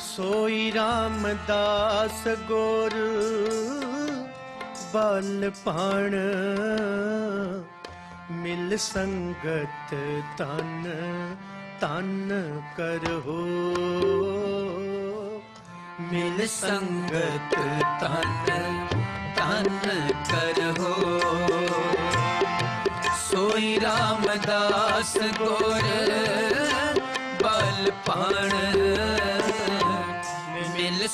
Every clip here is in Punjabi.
ਸੋਈ ਰਾਮਦਾਸ ਗੁਰ ਬਲ ਪਾਣ ਮਿਲ ਸੰਗਤ ਤਨ ਤਨ ਕਰੋ ਮਿਲ ਸੰਗਤ ਤਨ ਤਨ ਕਰੋ ਸੋਈ ਰਾਮਦਾਸ ਗੁਰ ਬਲ ਪਾਣ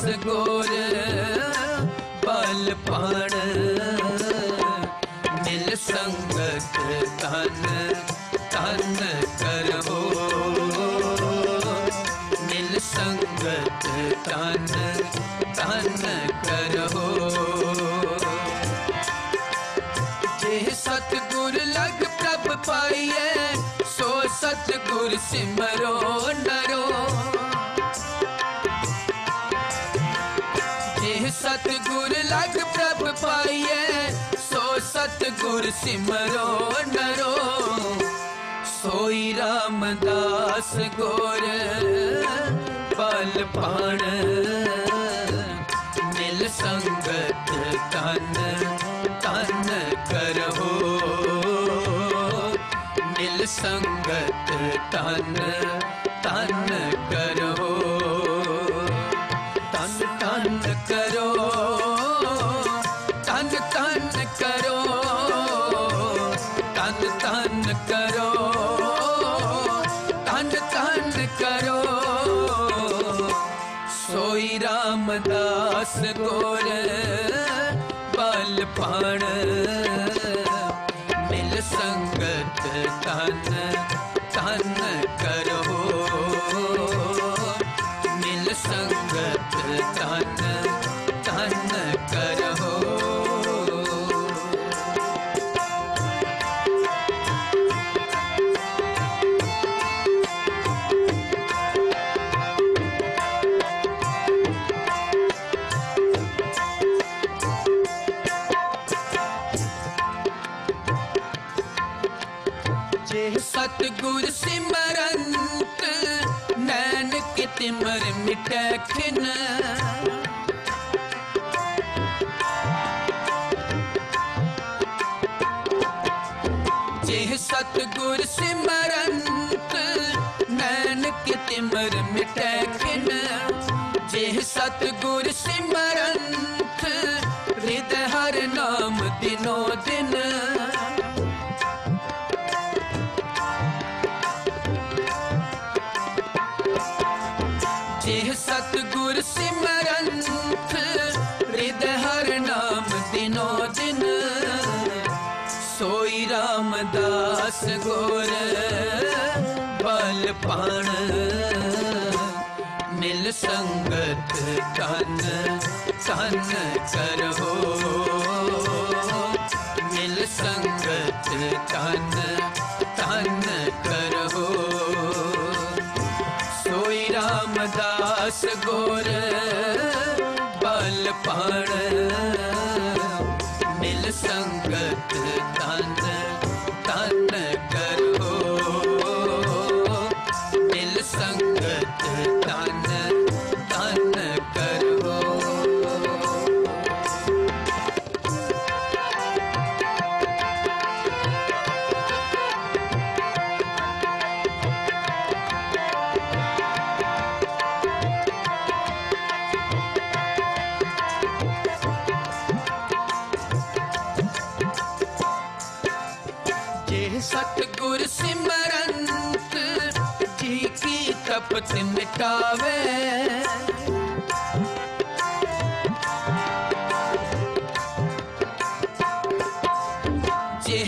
ਰਾਮਦਾਸ ਗੁਰ ਬਲ ਪੜ ਮਿਲ ਸੰਗਤ ਤਨ ਤਨ ਕਰੋ ਮਿਲ ਸੰਗਤ ਤਨ ਤਨ ਕਰੋ ਜੇ ਸਤਗੁਰ ਲਗ ਪ੍ਰਭ ਪਾਈਏ ਸੋ ਸਤਗੁਰ ਸਿਮਰੋ ਨਰੋ। ਸਿਮਰੋ ਨਰੋ ਸੋਈ ਰਾਮਦਾਸ ਗੋਰ ਪਲ ਪਾਣ। ਮਿਲ ਸੰਗਤ ਤਨ ਤਨ ਕਰੋ। ਮਿਲ ਸੰਗਤ ਤਨ ਤਨ ਸੋਈ ਰਾਮਦਾਸ ਗੁਰ ਬਲ ਪਾਣ। ਮਿਲ ਸੰਗਤ ਤਨ ਤਨ ਸਿਮਰੰਤ ਨੈਣ ਕਿਤੇ ਮਰ ਮਿਟੈ ਖਿਨ ਜੇ ਸਤਗੁਰ ਸਿਮਰੰਤ ਨੈਣ ਕਿਤੇ ਮਰ ਮਿਟੈ ਖਿਨ ਜੇ ਸਤਗੁਰ ਸਿਮਰੰਤ ਰਾਮਦਾਸ ਗੁਰ ਬਲ ਪਾਣ। ਮਿਲ ਸੰਗਤ ਤਨ ਤਨ ਕਰੋ। ਮਿਲ ਸੰਗਤ ਤਨ ਤਨ ਕਰੋ। ਸੋਈ ਰਾਮਦਾਸ ਗੁਰ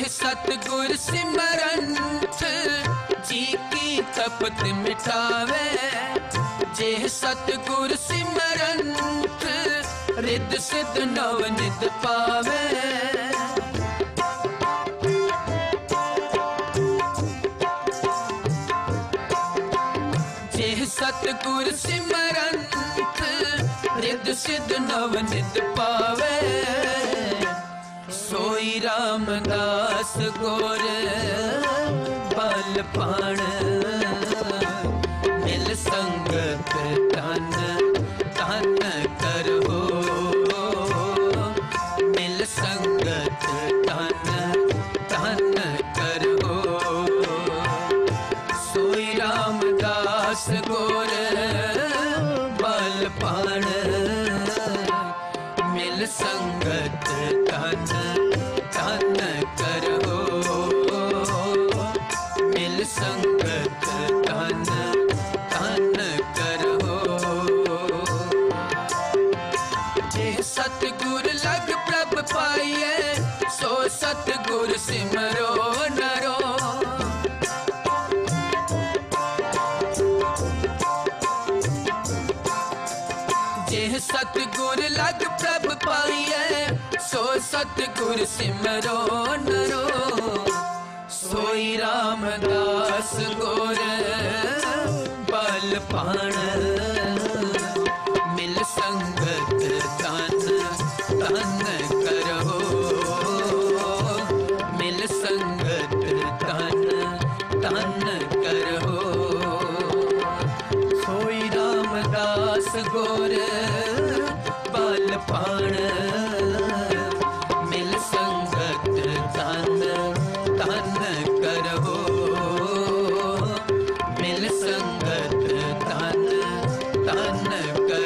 ਸਤਗੁਰ ਸਿਮਰੰਤ ਜੀ ਕੀ ਤਪਤ ਮਿਟਾਵੇ ਜੇ ਸਤਿਗੁਰ ਸਿਮਰੰਤ ਰਿੱਧ ਸਿੱਧ ਨਵ ਨਿਤ ਪਾਵੇ। ਸਤਿਗੁਰ ਸਿਮਰਨ ਰਿੱਧ ਸਿੱਧ ਨਵ ਨਿਤ ਪਾਵੇ। ਸੋਈ ਰਾਮਦਾਸ ਗੁਰ ਬਲ ਪਾਣ ਸੰਗਤ ਤਨ ਤਨ ਕਰੋ ਜੇ ਸਤਿਗੁਰ ਲਗ ਪ੍ਰਭ ਪਾਈਏ ਸੋ ਸਤਿਗੁਰ ਸਿਮਰੋ ਨਰੋ ਜੇ ਸਤਿਗੁਰ ਲਗ ਪ੍ਰਭ ਪਾਈਏ ਸੋ ਸਤਿਗੁਰ ਸਿਮਰੋ ਨਰੋ। ਸੋਈ ਰਾਮਦਾਸ ਗੁਰ, ਬਲ ਪਾਣ। ਮਿਲ ਸੰਗਤ ਤਨ ਤਨ ਕਰੋ। ਮਿਲ ਸੰਗਤ ਤਨ ਤਨ ਕਰੋ। ਸੋਈ ਰਾਮਦਾਸ ਗੁਰ, ਬਲ ਪਾਣ। ਮਿਲ